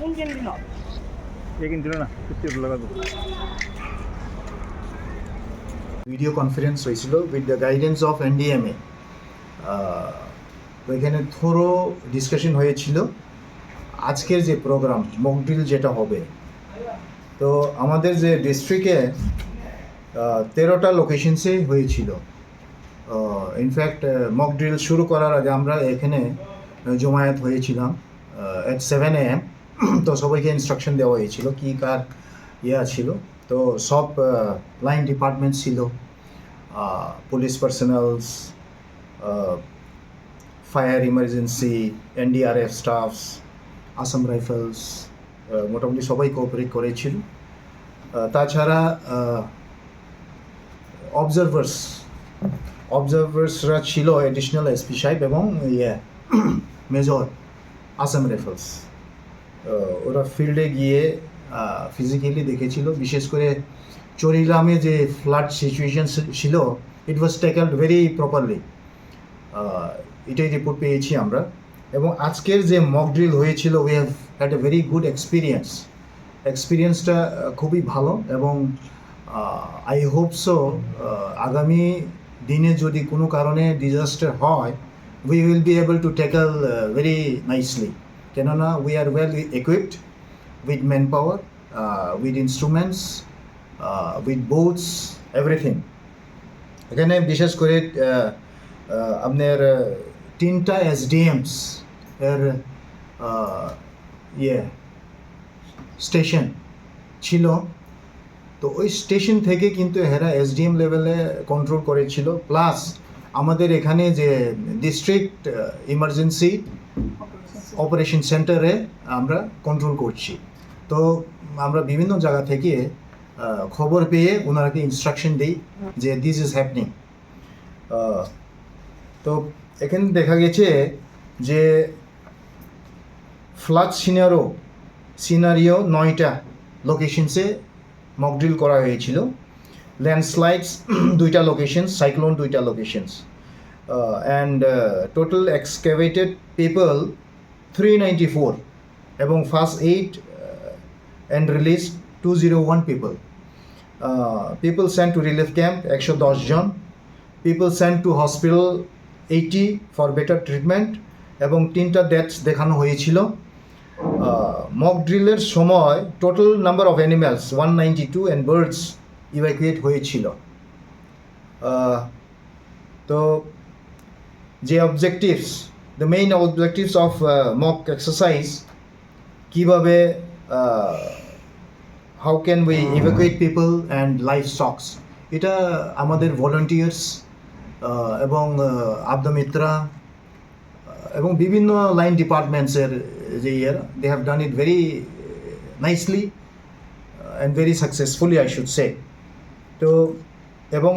ಮುಂದಿನ ಈಗಿನ ದಿನ ಕುತ್ತಿರ್ಲಾಗದು ভিডিও কনফারেন্স হয়েছিল with the guidance of NDMA ওইখানে থোরো ডিসকাশন হয়েছিল আজকের যে প্রোগ্রাম মকড্রিল যেটা হবে তো আমাদের যে ডিস্ট্রিক্টে তেরোটা লোকেশনসে হয়েছিল ইনফ্যাক্ট মক ড্রিল শুরু করার আগে আমরা এখানে জমায়েত হয়েছিলাম অ্যাট সেভেন এ এম তো সবাইকে ইনস্ট্রাকশন দেওয়া হয়েছিল, কী কার ইয়া ছিল। তো সব লাইন ডিপার্টমেন্ট ছিল police personnels fire emergency NDRF staffs Assam rifles মোটামুটি সবাই কোঅপারেট করেছিল। তাছাড়া অবজারভার্স অবজারভার্সরা ছিল অ্যাডিশনাল এসপি সাহেব এবং ইয়ে মেজর আসাম রাইফেলস ওরা ফিল্ডে গিয়ে ফিজিক্যালি দেখেছিল। বিশেষ করে চরিলামে যে ফ্লাড সিচুয়েশন ছিল it was tackled very properly এটাই রিপোর্ট পেয়েছি আমরা। এবং আজকের যে মক ড্রিল হয়েছিল we have had a very good experience এক্সপিরিয়েন্সটা খুবই ভালো এবং আই হোপ সো আগামী দিনে যদি কোনো কারণে ডিজাস্টার হয় we will be able to tackle very nicely কেননা we are well equipped with manpower, power with instruments, with boats, everything. এখানে বিশেষ করে আহ, আহ, আপনার আহ, তিনটা এসডিএমস এর ইয়ে স্টেশন ছিল তো ওই স্টেশন থেকে কিন্তু এরা এসডিএম লেভেলে কন্ট্রোল করেছিল প্লাস আমাদের এখানে যে ডিস্ট্রিক্ট ইমার্জেন্সি অপারেশন সেন্টারে আমরা কন্ট্রোল করছি। তো আমরা বিভিন্ন জায়গা থেকে খবর পেয়ে ওনারাকে ইনস্ট্রাকশন দিই যে দিস ইজ হ্যাপনিং তো এখানে দেখা গেছে যে ফ্লাড সিনারো সিনারিও নয়টা লোকেশনসে মকড্রিল করা হয়েছিল। ল্যান্ডস্লাইডস দুইটা লোকেশনস সাইক্লোন দুইটা locations and total excavated people three ninety four এবং first eight and release two zero one people people sent to relief camp একশো দশ জন. People sent to hospital eighty for better treatment এবং তিনটা deaths দেখানো হয়েছিল। Mock ড্রিলের সময় total number of animals one ninety two and birds evacuate হয়েছিল তো যে objectives the main objectives of mock exercise কীভাবে how can we evacuate people and livestocks এটা আমাদের ভলেন্টিয়ার্স এবং আবদা মিত্রা এবং বিভিন্ন লাইন ডিপার্টমেন্টসের যে here they have done it very nicely and very successfully I should say তো এবং